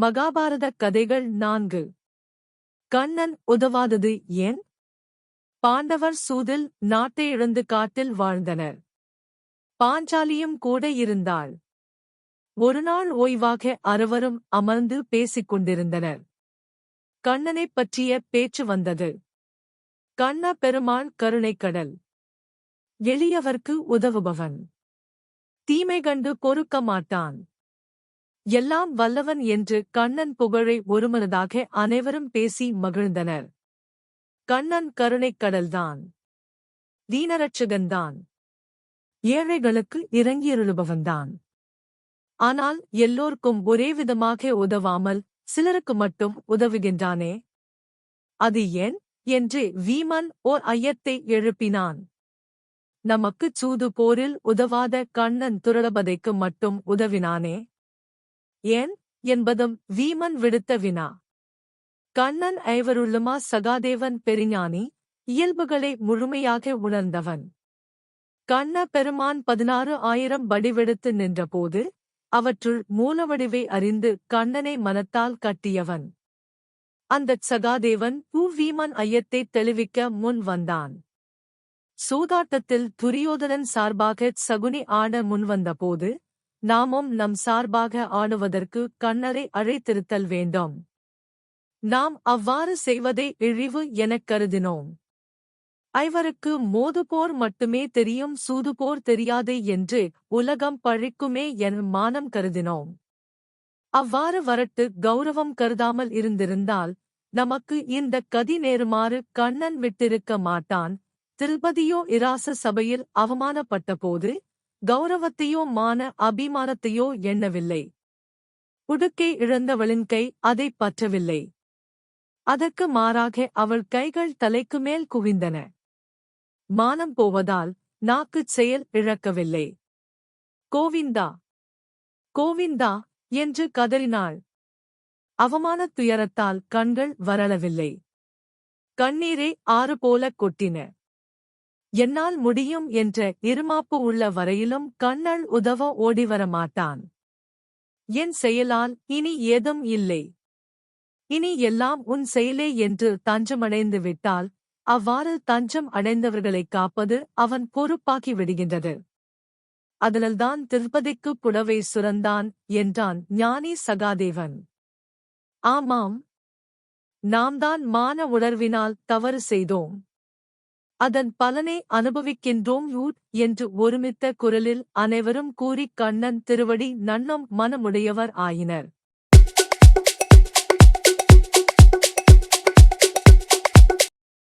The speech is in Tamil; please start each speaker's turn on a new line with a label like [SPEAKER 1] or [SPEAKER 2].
[SPEAKER 1] மகாபாரத கதைகள் நான்கு. கண்ணன் உதவாதது ஏன்? பாண்டவர் சூதில் நாட்டை இழந்து காட்டில் வாழ்ந்தனர். பாஞ்சாலியும் கூட இருந்தாள். ஒருநாள் ஓய்வாக அறுவரும் அமர்ந்து பேசிக் கொண்டிருந்தனர். கண்ணனைப் பற்றிய பேச்சு வந்தது. கண்ண பெருமாள் கருணைக்கடல் எளியவர்க்கு உதவுபவன். தீமை கண்டு பொறுக்க மாட்டான். எல்லாம் வல்லவன் என்று கண்ணன் புகழை ஒருமனதாக அனைவரும் பேசி மகிழ்ந்தனர். கண்ணன் கருணைக் கடல்தான். தீனரட்சகன்தான். ஏழைகளுக்கு இறங்கியருளுபவன்தான். ஆனால் எல்லோர்க்கும் ஒரே விதமாக உதவாமல் சிலருக்கு மட்டும் உதவுகின்றானே? அது ஏன்? என்று வீமன் ஓர் ஐயத்தை எழுப்பினான். நமக்குச் சூது போரில் உதவாத கண்ணன் துரளபதைக்கு மட்டும் உதவினானே? ஏன்? என்பதும் வீமன் விடுத்த வினா. கண்ணன் ஐவருள்ளுமா சகாதேவன் பெருஞானி இயல்புகளை முழுமையாக உணர்ந்தவன். கண்ண பெருமான் பதினாறு ஆயிரம் வடிவெடுத்து நின்றபோது அவற்றுள் மூலவடிவை அறிந்து கண்ணனை மனத்தால் கட்டியவன். அந்தச் சகாதேவன் பூவீமன் ஐயத்தை தெளிவிக்க முன் வந்தான். சூதாட்டத்தில் துரியோதனன் சார்பாக சகுனி ஆட முன்வந்தபோது நாமும் நம் சார்பாக ஆணுவதற்கு கண்ணரை அழைத்திருத்தல் வேண்டும். நாம் அவ்வாறு செய்வதை இழிவு எனக் கருதினோம். ஐவருக்கு மோதுபோர் மட்டுமே தெரியும் சூதுபோர் தெரியாது என்று உலகம் பழிக்குமே என மானம் கருதினோம். அவ்வாறு வரட்டு கௌரவம் கருதாமல் இருந்திருந்தால் நமக்கு இந்த கதி நேருமாறு கண்ணன் விட்டிருக்க மாட்டான். திருப்பதியோ இராச சபையில் அவமானப்பட்டபோது கௌரவத்தையோ மான அபிமானத்தையோ எண்ணவில்லை. உடுக்கை இழந்தவளின் கை அதைப் பற்றவில்லை. அதற்கு மாறாக அவள் கைகள் தலைக்கு மேல் குவிந்தன. மானம் போவதால் நாக்குச் செயல் இழக்கவில்லை. கோவிந்தா கோவிந்தா என்று கதறினாள். அவமானத் துயரத்தால் கண்கள் வரளவில்லை. கண்ணீரே ஆறு போலக் கொட்டின. என்னால் முடியும் என்ற இருமாப்பு உள்ள வரையிலும் கண்ணள் உதவ ஓடிவரமாட்டான். என் செயலால் இனி ஏதும் இல்லை. இனி எல்லாம் உன் செயலே என்று தஞ்சமடைந்து விட்டால் அவ்வாறு தஞ்சம் அடைந்தவர்களைக் காப்பது அவன் பொறுப்பாக்கி விடுகின்றது. அதனால்தான் திருப்பதிக்கு புடவை சுரந்தான் என்றான் ஞானி சகாதேவன். ஆமாம். நாம்தான் மான உணர்வினால் தவறு செய்தோம். அதன் பலனை அனுபவிக்கின்றோம் யூத் என்று ஒருமித்த குரலில் அனைவரும் கூறிக் கண்ணன் திருவடி நன்னம் மனமுடையவர் ஆயினர்.